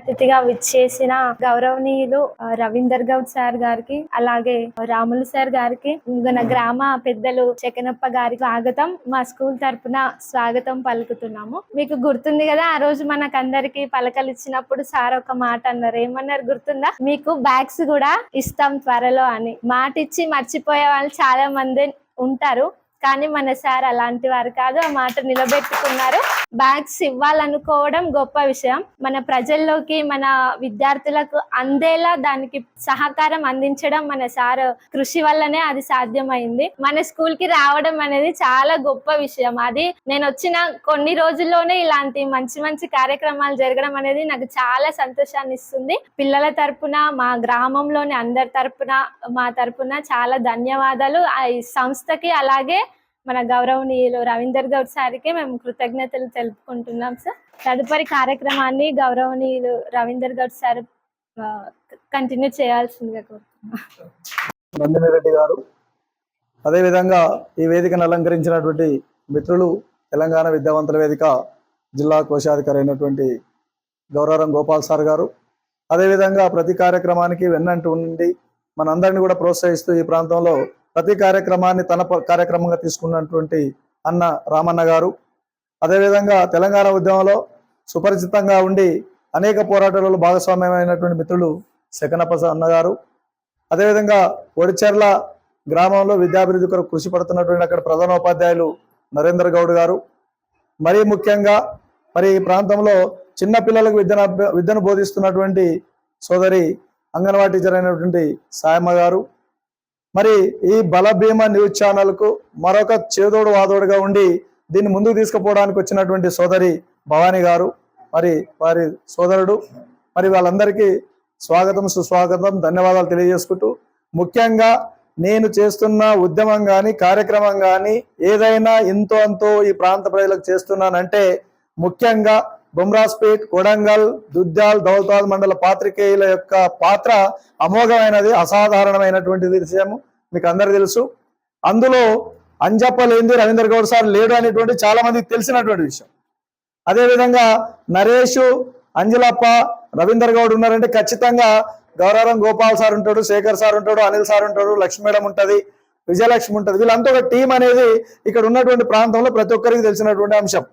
అతిథిగా విచ్చేసిన గౌరవనీయులు రవీందర్ గౌడ్ సార్ గారికి అలాగే రాములు సార్ గారికి మన గ్రామ పెద్దలు చెకనప్ప గారికి స్వాగతం. మా స్కూల్ తరపున స్వాగతం పలుకుతున్నాము. మీకు గుర్తుంది కదా ఆ రోజు మనకందరికి పలకలు ఇచ్చినప్పుడు సార్ ఒక మాట అన్నారు. ఏమన్నారు గుర్తుందా? మీకు బ్యాగ్స్ కూడా ఇస్తాం త్వరలో అని. మాట ఇచ్చి మర్చిపోయే వాళ్ళు చాలా మంది ఉంటారు కానీ మన సార్ అలాంటి వారు కాదు. ఆ మాట నిలబెట్టుకున్నారు. బ్యాగ్స్ ఇవ్వాలనుకోవడం గొప్ప విషయం. మన ప్రజల్లోకి మన విద్యార్థులకు అందేలా దానికి సహకారం అందించడం మన సార్ కృషి వల్లనే అది సాధ్యమైంది. మన స్కూల్కి రావడం అనేది చాలా గొప్ప విషయం. అది నేను వచ్చిన కొన్ని రోజుల్లోనే ఇలాంటి మంచి మంచి కార్యక్రమాలు జరగడం అనేది నాకు చాలా సంతోషాన్ని ఇస్తుంది. పిల్లల తరపున మా గ్రామంలోని అందరి తరపున మా తరపున చాలా ధన్యవాదాలు. ఆ ఈ సంస్థకి అలాగే మన గౌరవనీయులు రవీందర్ గౌడ్ సార్కే మేము కృతజ్ఞతలు తెలుపుకుంటున్నాం సార్. తదుపరి కార్యక్రమాన్ని గౌరవనీయులు రవీందర్ గౌడ్ సార్ కంటిన్యూ చేయాల్సిందిగా కోరుతున్నాం. నందిని రెడ్డి గారు అదేవిధంగా ఈ వేదికను అలంకరించినటువంటి మిత్రులు తెలంగాణ విద్యావంతుల వేదిక జిల్లా కోశాధికారి అయినటువంటి గౌరవరం గోపాల్ సార్ గారు. అదేవిధంగా ప్రతి కార్యక్రమానికి వెన్నంటూ ఉండి మనందరినీ కూడా ప్రోత్సహిస్తూ ఈ ప్రాంతంలో ప్రతి కార్యక్రమాన్ని తన ప- కార్యక్రమంగా తీసుకున్నటువంటి అన్న రామన్న గారు. అదేవిధంగా తెలంగాణ ఉద్యమంలో సుపరిచితంగా ఉండి అనేక పోరాటాలలో భాగస్వామ్యమైనటువంటి మిత్రులు శకనప్ప అన్నగారు అదేవిధంగా ఒడిచెర్ల గ్రామంలో విద్యాభివృద్ధి కొరకు కృషి పడుతున్నటువంటి అక్కడ ప్రధానోపాధ్యాయులు నరేంద్ర గౌడ్ గారు. మరీ ముఖ్యంగా మరి ఈ ప్రాంతంలో చిన్న పిల్లలకు విద్యను విద్యను బోధిస్తున్నటువంటి సోదరి అంగన్వాడీ టీచర్ అయినటువంటి సాయమ్మ గారు. మరి ఈ బలభీమ న్యూస్ ఛానల్కు మరొక చేదోడు వాదోడుగా ఉండి దీన్ని ముందుకు తీసుకుపోవడానికి వచ్చినటువంటి సోదరి భవానీ గారు మరి వారి సోదరుడు మరి వాళ్ళందరికీ స్వాగతం సుస్వాగతం ధన్యవాదాలు తెలియజేసుకుంటూ ముఖ్యంగా నేను చేస్తున్న ఉద్యమం కానీ కార్యక్రమం కానీ ఏదైనా ఇంతో అంతో ఈ ప్రాంత ప్రజలకు చేస్తున్నానంటే ముఖ్యంగా బుమ్రాస్పేట్ కొడంగల్ దుద్యాల్ దౌతాల్ మండల పాత్రికేయుల యొక్క పాత్ర అమోఘమైనది అసాధారణమైనటువంటి విషయం మీకు అందరు తెలుసు. అందులో అంజప్ప లేనిది రవీందర్ గౌడ్ సార్ లేడు అనేటువంటి చాలా మందికి తెలిసినటువంటి విషయం. అదేవిధంగా నరేష్ అంజలప్ప రవీందర్ గౌడ్ ఉన్నారంటే ఖచ్చితంగా గౌరవం గోపాల్ సార్ ఉంటాడు శేఖర్ సార్ ఉంటాడు అనిల్ సార్ ఉంటాడు లక్ష్మీ మేడం ఉంటుంది విజయలక్ష్మి ఉంటుంది. వీళ్ళంతా ఒక టీం అనేది ఇక్కడ ఉన్నటువంటి ప్రాంతంలో ప్రతి ఒక్కరికి తెలిసినటువంటి అంశం.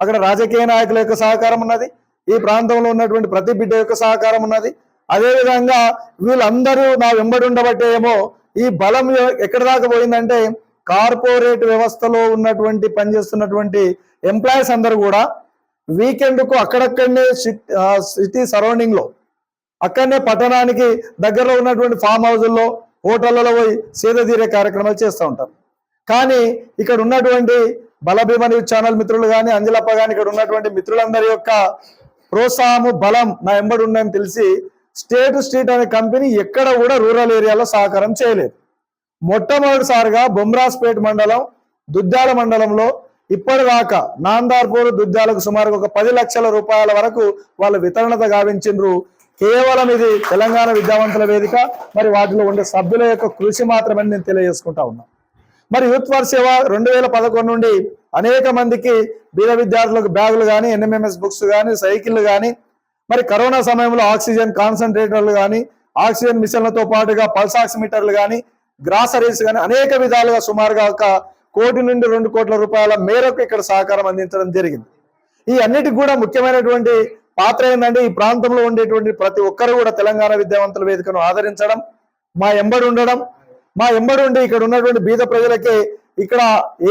అక్కడ రాజకీయ నాయకుల యొక్క సహకారం ఉన్నది. ఈ ప్రాంతంలో ఉన్నటువంటి ప్రతి బిడ్డ యొక్క సహకారం ఉన్నది. అదేవిధంగా వీళ్ళందరూ నా వెంబడి ఉండబట్టే ఏమో ఈ బలం ఎక్కడి దాకా పోయిందంటే కార్పొరేట్ వ్యవస్థలో ఉన్నటువంటి పనిచేస్తున్నటువంటి ఎంప్లాయీస్ అందరూ కూడా వీకెండ్కు అక్కడక్కడనే సిటీ సరౌండింగ్లో అక్కడనే పట్టణానికి దగ్గరలో ఉన్నటువంటి ఫామ్ హౌజుల్లో హోటళ్ళలో పోయి సేద తీరే కార్యక్రమాలు చేస్తూ ఉంటారు. కానీ ఇక్కడ ఉన్నటువంటి బలభీమ న్యూస్ ఛానల్ మిత్రులు కానీ అంజలప్ప కానీ ఇక్కడ ఉన్నటువంటి మిత్రులందరి యొక్క ప్రోత్సాహము బలం నా ఎంబడి ఉందని తెలిసి స్టేట్ స్ట్రీట్ అనే కంపెనీ ఎక్కడ కూడా రూరల్ ఏరియాలో సహకారం చేయలేదు. మొట్టమొదటిసారిగా బొమ్రాస్పేట్ మండలం దుద్దాల మండలంలో ఇప్పటిదాకా నాందార్పూర్ దుద్దాలకు సుమారు ఒక పది లక్షల రూపాయల వరకు వాళ్ళు వితరణత గావించిండ్రు. కేవలం ఇది తెలంగాణ విద్యావంతుల వేదిక మరి వాటిలో ఉండే సభ్యుల యొక్క కృషి మాత్రమే నేను తెలియజేసుకుంటా ఉన్నా. మరి యూత్ ఫర్ సేవ రెండు వేల పదకొండు నుండి అనేక మందికి బీద విద్యార్థులకు బ్యాగులు కానీ ఎన్ఎంఎంఎస్ బుక్స్ కానీ సైకిళ్ళు కానీ మరి కరోనా సమయంలో ఆక్సిజన్ కాన్సన్ట్రేటర్లు కానీ ఆక్సిజన్ మిషన్లతో పాటుగా పల్స్ ఆక్సిమీటర్లు కానీ గ్రాసరీస్ కానీ అనేక విధాలుగా సుమారుగా ఒక కోటి నుండి రెండు కోట్ల రూపాయల మేరకు ఇక్కడ సహకారం అందించడం జరిగింది. ఈ అన్నిటికి కూడా ముఖ్యమైనటువంటి పాత్ర ఏంటంటే ఈ ప్రాంతంలో ఉండేటువంటి ప్రతి ఒక్కరు కూడా తెలంగాణ విద్యావంతుల వేదికను ఆదరించడం మా ఎంబడి ఉండడం మా ఎంబడి ఉండి ఇక్కడ ఉన్నటువంటి బీద ప్రజలకే ఇక్కడ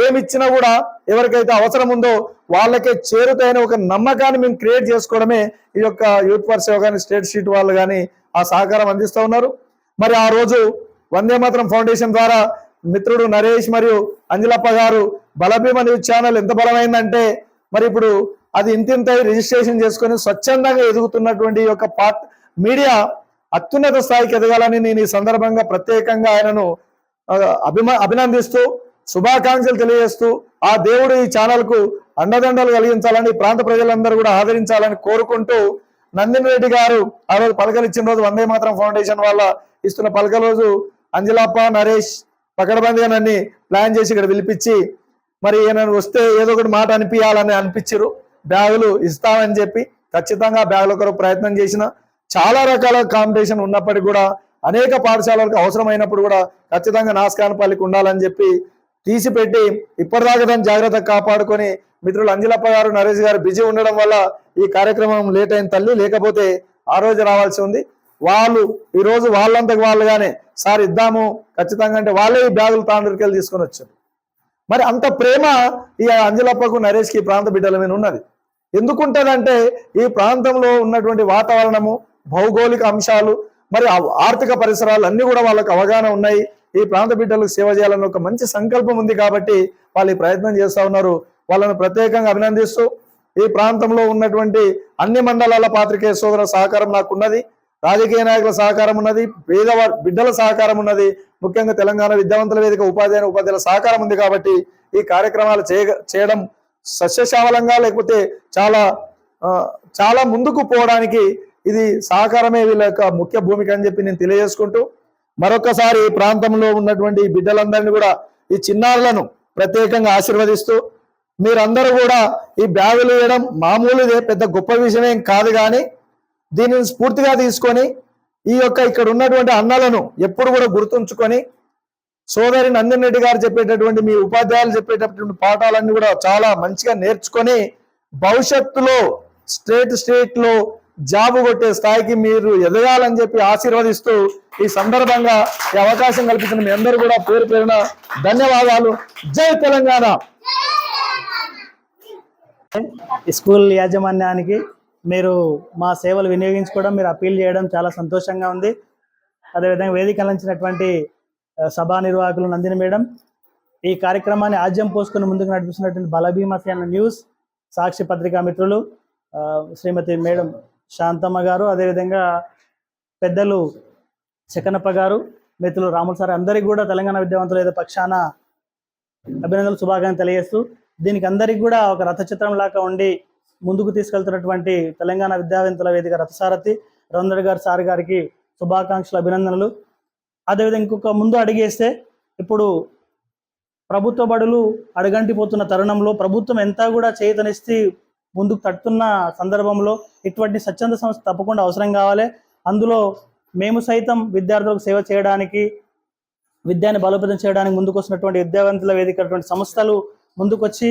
ఏమిచ్చినా కూడా ఎవరికైతే అవసరం ఉందో వాళ్ళకే చేరుతాయని ఒక నమ్మకాన్ని మేము క్రియేట్ చేసుకోవడమే ఈ యొక్క యూత్ ఫర్ సేవ కానీ స్టేట్ షీట్ వాళ్ళు కానీ ఆ సహకారం అందిస్తూ ఉన్నారు. మరి ఆ రోజు వందే మాత్రం ఫౌండేషన్ ద్వారా మిత్రుడు నరేష్ మరియు అంజలప్ప గారు బలభీమ న్యూస్ ఛానల్ ఎంత బలమైందంటే మరి ఇప్పుడు అది ఇంతింతై రిజిస్ట్రేషన్ చేసుకొని స్వచ్ఛందంగా ఎదుగుతున్నటువంటి ఈ యొక్క పార్ట్ మీడియా అత్యున్నత స్థాయికి ఎదగాలని నేను ఈ సందర్భంగా ప్రత్యేకంగా ఆయనను అభిమా అభినందిస్తూ శుభాకాంక్షలు తెలియజేస్తూ ఆ దేవుడు ఈ ఛానల్కు అండదండలు కలిగించాలని ఈ ప్రాంత ప్రజలందరూ కూడా ఆదరించాలని కోరుకుంటూ నందిని రెడ్డి గారు ఆ రోజు పలకలు ఇచ్చిన రోజు వందే మాత్రం ఫౌండేషన్ వాళ్ళ ఇస్తున్న పలకల రోజు అంజలాప్ప నరేష్ పకడబందిగా నన్ను ప్లాన్ చేసి ఇక్కడ పిలిపించి మరి ఈయన వస్తే ఏదో ఒకటి మాట అనిపించాలని అనిపించారు బ్యాగులు ఇస్తామని చెప్పి ఖచ్చితంగా బ్యాగుల కొరకు ప్రయత్నం చేసిన చాలా రకాల కాంపిటీషన్ ఉన్నప్పటికీ కూడా అనేక పాఠశాలలకు అవసరమైనప్పుడు కూడా ఖచ్చితంగా నాస్కానపల్లికి ఉండాలని చెప్పి తీసిపెట్టి ఇప్పటిదాకా దాన్ని జాగ్రత్త కాపాడుకొని మిత్రులు అంజలప్ప గారు నరేష్ గారు బిజీ ఉండడం వల్ల ఈ కార్యక్రమం లేట్ అయిన తల్లి లేకపోతే ఆ రోజు రావాల్సి ఉంది. వాళ్ళు ఈ రోజు వాళ్ళంతకు వాళ్ళుగానే సార్ ఇద్దాము ఖచ్చితంగా అంటే వాళ్ళే ఈ బ్యాగులు తాండ్రికెళ్ళి తీసుకొని వచ్చారు. మరి అంత ప్రేమ ఈ అంజలప్పకు నరేష్కి ఈ ప్రాంత బిడ్డల మీద ఉన్నది. ఎందుకుంటుందంటే ఈ ప్రాంతంలో ఉన్నటువంటి వాతావరణము భౌగోళిక అంశాలు మరి ఆర్థిక పరిసరాలు అన్ని కూడా వాళ్ళకు అవగాహన ఉన్నాయి. ఈ ప్రాంత బిడ్డలకు సేవ చేయాలని ఒక మంచి సంకల్పం ఉంది కాబట్టి వాళ్ళు ఈ ప్రయత్నం చేస్తూ ఉన్నారు. వాళ్ళను ప్రత్యేకంగా అభినందిస్తూ ఈ ప్రాంతంలో ఉన్నటువంటి అన్ని మండలాల పాత్రికేయ సోదరుల సహకారం నాకు ఉన్నది. రాజకీయ నాయకుల సహకారం ఉన్నది. పేదవారి బిడ్డల సహకారం ఉన్నది. ముఖ్యంగా తెలంగాణ విద్యావంతుల వేదిక ఉపాధ్యాయ ఉపాధ్యాయుల సహకారం ఉంది కాబట్టి ఈ కార్యక్రమాలు చేయ చేయడం సస్యశావలంగా లేకపోతే చాలా చాలా ముందుకు పోవడానికి ఇది సహకారమే వీళ్ళ యొక్క ముఖ్య భూమిక అని చెప్పి నేను తెలియజేసుకుంటూ మరొకసారి ఈ ప్రాంతంలో ఉన్నటువంటి బిడ్డలందరినీ కూడా ఈ చిన్నారులను ప్రత్యేకంగా ఆశీర్వదిస్తూ మీరందరూ కూడా ఈ బ్యాగులు వేయడం మామూలుదే పెద్ద గొప్ప విషయమేం కాదు కానీ దీనిని స్ఫూర్తిగా తీసుకొని ఈ యొక్క ఇక్కడ ఉన్నటువంటి అన్నలను ఎప్పుడు కూడా గుర్తుంచుకొని సోదరి నందన్ రెడ్డి గారు చెప్పేటటువంటి మీ ఉపాధ్యాయులు చెప్పేటటువంటి పాఠాలన్నీ కూడా చాలా మంచిగా నేర్చుకొని భవిష్యత్తులో స్టేట్ స్టేట్లో జాబ్ కొట్టే స్థాయికి మీరు ఎదగాలని చెప్పి ఆశీర్వదిస్తూ ఈ సందర్భంగా ఈ అవకాశం కల్పించిన మీ అందరూ కూడా పేరు పేరున ధన్యవాదాలు. జై తెలంగాణ. ఈ స్కూల్ యాజమాన్యానికి మీరు మా సేవలు వినియోగించుకోవడం మీరు అప్పీల్ చేయడం చాలా సంతోషంగా ఉంది. అదేవిధంగా వేదిక అందించినటువంటి సభా నిర్వాహకులు నందిని మేడం ఈ కార్యక్రమాన్ని ఆజ్యం పోసుకుని ముందుకు నడిపిస్తున్నటువంటి బలభీమసేన న్యూస్ సాక్షి పత్రికా మిత్రులు శ్రీమతి మేడం శాంతమ్మ గారు అదేవిధంగా పెద్దలు శకనప్ప గారు మిత్రులు రాములు సార్ అందరికీ కూడా తెలంగాణ విద్యావంతులు ఏదో పక్షాన అభినందనలు శుభాకాంక్షలు తెలియజేస్తూ దీనికి అందరికి కూడా ఒక రథచిత్రం లాగా ఉండి ముందుకు తీసుకెళ్తున్నటువంటి తెలంగాణ విద్యావంతుల వేదిక రథసారథి రవీంద్ర గారు సార్ గారికి శుభాకాంక్షలు అభినందనలు. అదేవిధంగా ఇంకొక ముందు అడిగేస్తే ఇప్పుడు ప్రభుత్వ బడులు అడగంటిపోతున్న తరుణంలో ప్రభుత్వం ఎంత కూడా చేతనిస్తే ముందుకు తట్టుతున్న సందర్భంలో ఇటువంటి స్వచ్ఛంద సంస్థ తప్పకుండా అవసరం కావాలి. అందులో మేము సైతం విద్యార్థులకు సేవ చేయడానికి విద్యాన్ని బలోపేతం చేయడానికి ముందుకు వస్తున్నటువంటి విద్యావంతుల వేదిక అటువంటి సంస్థలు ముందుకొచ్చి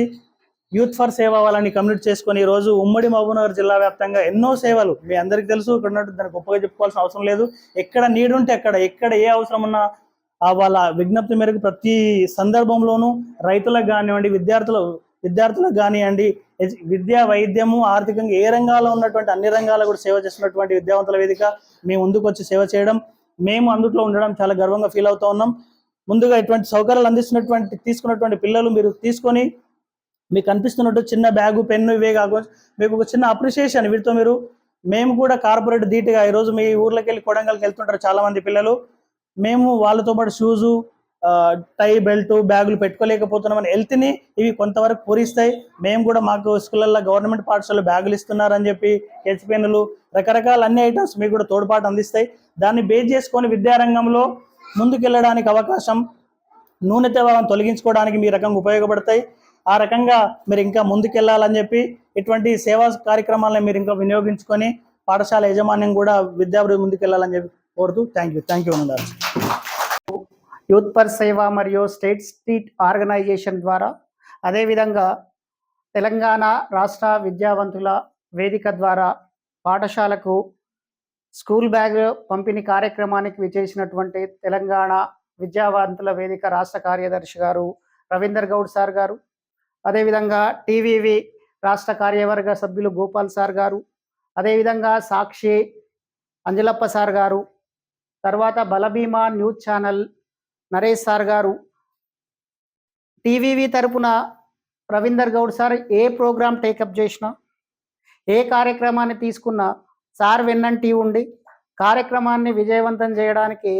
యూత్ ఫర్ సేవ వాళ్ళని కమ్యూనిట్ చేసుకొని ఈరోజు రోజు ఉమ్మడి మహబూబ్నగర్ జిల్లా వ్యాప్తంగా ఎన్నో సేవలు మీ అందరికీ తెలుసు ఇక్కడ ఉన్నట్టు దాన్ని గొప్పగా చెప్పుకోవాల్సిన అవసరం లేదు. ఎక్కడ నీడుంటే ఉంటే అక్కడ ఎక్కడ ఏ అవసరం ఉన్నా వాళ్ళ విజ్ఞప్తి మేరకు ప్రతి సందర్భంలోనూ రైతులకు కానివ్వండి విద్యార్థులు విద్యార్థులకు కానివ్వండి విద్య వైద్యము ఆర్థికంగా ఏ రంగాల్లో ఉన్నటువంటి అన్ని రంగాల్లో కూడా సేవ చేస్తున్నటువంటి విద్యావంతుల వేదిక మేము ముందుకు వచ్చి సేవ చేయడం మేము అందుట్లో ఉండడం చాలా గర్వంగా ఫీల్ అవుతూ ఉన్నాం. ముందుగా ఇటువంటి సౌకర్యాలు అందిస్తున్నటువంటి తీసుకున్నటువంటి పిల్లలు మీరు తీసుకొని మీకు అనిపిస్తున్నట్టు చిన్న బ్యాగు పెన్ను ఇవే కాకుండా మీకు ఒక చిన్న అప్రిషియేషన్ వీటితో మీరు మేము కూడా కార్పొరేట్ ధీటుగా ఈరోజు మీ ఊర్లోకి వెళ్ళి కొడంగల్కి వెళ్తుంటారు చాలా మంది పిల్లలు. మేము వాళ్ళతో పాటు షూజు టై బెల్ట్ బ్యాగులు పెట్టుకోలేకపోతున్నామని హెల్త్ని ఇవి కొంతవరకు పూరిస్తాయి. మేము కూడా మాకు స్కూళ్ళల్లో గవర్నమెంట్ పాఠశాలలో బ్యాగులు ఇస్తున్నారని చెప్పి హెచ్ పెన్నులు రకరకాల అన్ని ఐటమ్స్ మీకు కూడా తోడ్పాటు అందిస్తాయి. దాన్ని బేస్ చేసుకొని విద్యారంగంలో ముందుకెళ్ళడానికి అవకాశం నూనె తేవాలను తొలగించుకోవడానికి మీ రకంగా ఉపయోగపడతాయి. ఆ రకంగా మీరు ఇంకా ముందుకెళ్ళాలని చెప్పి ఇటువంటి సేవా కార్యక్రమాలను మీరు ఇంకా వినియోగించుకొని పాఠశాల యాజమాన్యం కూడా విద్యాభివృద్ధి ముందుకెళ్ళాలని చెప్పి కోరుతూ థ్యాంక్ యూ. థ్యాంక్ యూ ఉన్నారు యూత్ పర్ సేవ మరియు స్టేట్ స్ట్రీట్ ఆర్గనైజేషన్ ద్వారా అదేవిధంగా తెలంగాణ రాష్ట్ర విద్యావంతుల వేదిక ద్వారా పాఠశాలకు స్కూల్ బ్యాగ్ పంపిణీ కార్యక్రమానికి విచేసినటువంటి తెలంగాణ విద్యావంతుల వేదిక రాష్ట్ర కార్యదర్శి గారు రవీందర్ గౌడ్ సార్ గారు అదేవిధంగా టీవీవి రాష్ట్ర కార్యవర్గ సభ్యులు గోపాల్ సార్ గారు అదేవిధంగా సాక్షి అంజలప్ప సార్ గారు తర్వాత Balabhima news channel Naresh sir గారు. టీవీవి తరపున రవీందర్ గౌడ్ సార్ ఏ ప్రోగ్రాం టేకప్ చేసినా ఏ కార్యక్రమాన్ని తీసుకున్నా సార్ వెన్నంటి ఉండి కార్యక్రమాన్ని విజయవంతం చేయడానికి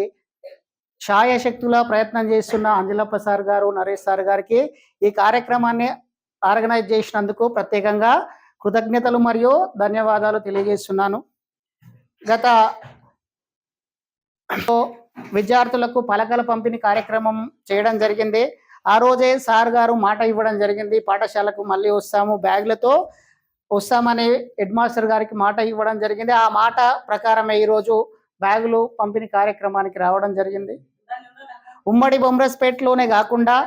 శాయశక్తులా ప్రయత్నం చేస్తున్న అంజలప్ప సార్ గారు నరేష్ సార్ గారికి ఈ కార్యక్రమాన్ని ఆర్గనైజ్ చేసినందుకు ప్రత్యేకంగా కృతజ్ఞతలు మరియు ధన్యవాదాలు తెలియజేస్తున్నాను. గత విద్యార్థులకు పలకల పంపిణీ కార్యక్రమం చేయడం జరిగింది. ఆ రోజే సార్ గారు మాట ఇవ్వడం జరిగింది. పాఠశాలకు మళ్ళీ వస్తాము. బ్యాగ్లతో వస్తామని హెడ్ మాస్టర్ గారికి మాట ఇవ్వడం జరిగింది. ఆ మాట ప్రకారమే ఈరోజు బ్యాగులు పంపిణీ కార్యక్రమానికి రావడం జరిగింది. ఉమ్మడి బొమ్రస్పేటలోనే కాకుండా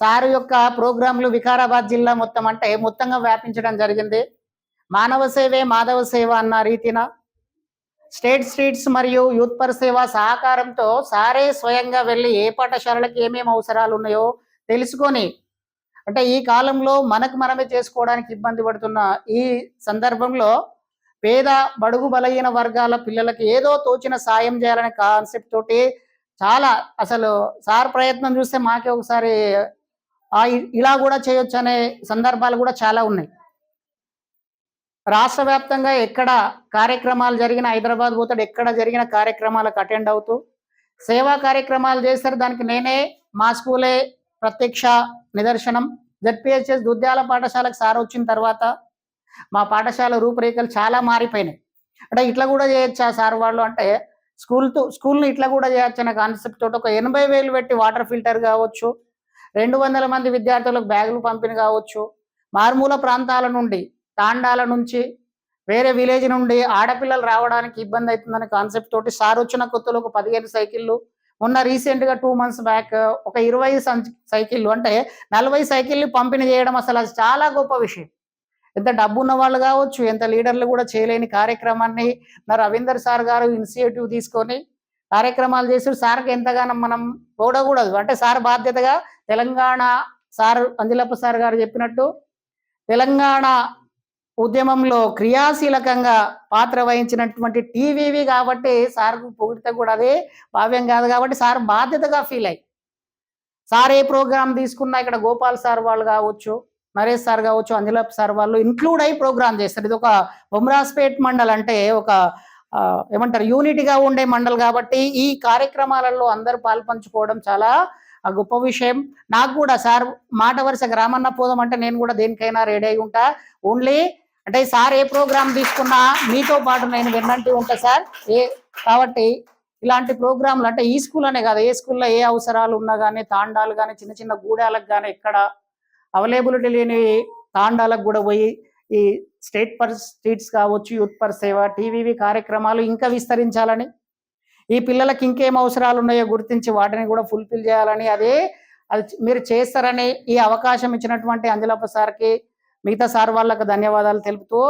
సార్ యొక్క ప్రోగ్రాంలు వికారాబాద్ జిల్లా మొత్తం అంటే మొత్తంగా వ్యాపించడం జరిగింది. మానవ సేవే మాధవ సేవ అన్న రీతిన స్టేట్ స్ట్రీట్స్ మరియు యూత్ పర్ సేవ సహకారంతో సారే స్వయంగా వెళ్ళి ఏ పాఠశాలలకు ఏమేమి అవసరాలు ఉన్నాయో తెలుసుకొని అంటే ఈ కాలంలో మనకు మనమే చేసుకోవడానికి ఇబ్బంది పడుతున్న ఈ సందర్భంలో పేద బడుగు బలహీన వర్గాల పిల్లలకి ఏదో తోచిన సాయం చేయాలనే కాన్సెప్ట్ తోటి చాలా అసలు సార్ ప్రయత్నం చూస్తే మాకే ఒకసారి ఆ ఇలా కూడా చేయొచ్చు అనే సందర్భాలు కూడా చాలా ఉన్నాయి. రాష్ట్ర వ్యాప్తంగా ఎక్కడ కార్యక్రమాలు జరిగిన హైదరాబాద్ పోతాడు ఎక్కడ జరిగిన కార్యక్రమాలకు అటెండ్ అవుతూ సేవా కార్యక్రమాలు చేస్తారు. దానికి నేనే మా స్కూలే ప్రత్యక్ష నిదర్శనం. జడ్పిహెచ్ఎస్ దుద్యాల పాఠశాలకు సార్ వచ్చిన తర్వాత మా పాఠశాల రూపురేఖలు చాలా మారిపోయినాయి. అంటే ఇట్లా కూడా చేయొచ్చా సార్ వాళ్ళు? అంటే స్కూల్తో స్కూల్ని ఇట్లా కూడా చేయొచ్చు అనే కాన్సెప్ట్ తోటి ఒక ఎనభై వేలు పెట్టి వాటర్ ఫిల్టర్ కావచ్చు రెండు వందల మంది విద్యార్థులకు బ్యాగులు పంపిణీ కావచ్చు. మారుమూల ప్రాంతాల నుండి తాండాల నుంచి వేరే విలేజ్ నుండి ఆడపిల్లలు రావడానికి ఇబ్బంది అవుతుందనే కాన్సెప్ట్ తోటి సార్ వచ్చిన కొత్తలో ఒక పదిహేను సైకిళ్ళు మొన్న రీసెంట్గా టూ మంత్స్ బ్యాక్ ఒక ఇరవై సైకిళ్ళు అంటే నలభై సైకిళ్ళు పంపిణీ చేయడం అసలు అది చాలా గొప్ప విషయం. ఎంత డబ్బు ఉన్న వాళ్ళు కావచ్చు ఎంత లీడర్లు కూడా చేయలేని కార్యక్రమాన్ని నా రవీందర్ సార్ గారు ఇనిషియేటివ్ తీసుకొని కార్యక్రమాలు చేసి సార్కి ఎంతగానో మనం చూడకూడదు అంటే సార్ బాధ్యతగా తెలంగాణ సార్ అంజలప్ప సార్ గారు చెప్పినట్టు తెలంగాణ ఉద్యమంలో క్రియాశీలకంగా పాత్ర వహించినటువంటి టీవీవి కాబట్టి సార్ పొగిడితే కూడా అదే భావ్యం కాదు కాబట్టి సార్ బాధ్యతగా ఫీల్ అయ్యి. సార్ ఏ ప్రోగ్రామ్ తీసుకున్నా ఇక్కడ గోపాల్ సార్ వాళ్ళు కావచ్చు నరేష్ సార్ కావచ్చు అంజలప్ సార్ వాళ్ళు ఇంక్లూడ్ అయ్యి ప్రోగ్రామ్ చేస్తారు. ఇది ఒక బొమ్రాస్పేట్ మండల్ అంటే ఒక ఏమంటారు యూనిటీగా ఉండే మండల్ కాబట్టి ఈ కార్యక్రమాలలో అందరు పాల్పంచుకోవడం చాలా గొప్ప విషయం. నాకు కూడా సార్ మాట వరుస గ్రామన్న పోదాం అంటే నేను కూడా దేనికైనా రెడీ అయి ఉంటా. ఓన్లీ అంటే సార్ ఏ ప్రోగ్రామ్ తీసుకున్నా మీతో పాటు నేను విన్నంటూ ఉంటా సార్ ఏ కాబట్టి ఇలాంటి ప్రోగ్రాంలు అంటే ఈ స్కూల్ అనే కాదు ఏ స్కూల్లో ఏ అవసరాలు ఉన్నా కానీ తాండాలు కానీ చిన్న చిన్న గూడాలకు కానీ ఎక్కడ అవైలబిలిటీ లేని తాండాలకు కూడా పోయి ఈ స్టేట్ పర్ స్ట్రీట్స్ కావచ్చు యూత్ పర్ సేవ టీవీవి కార్యక్రమాలు ఇంకా విస్తరించాలని ఈ పిల్లలకి ఇంకేం అవసరాలు ఉన్నాయో గుర్తించి వాటిని కూడా ఫుల్ఫిల్ చేయాలని అదే అది మీరు చేస్తారని ఈ అవకాశం ఇచ్చినటువంటి అంజలప్ప సార్కి మిగతా సార్ వాళ్ళకు ధన్యవాదాలు తెలుపుతూ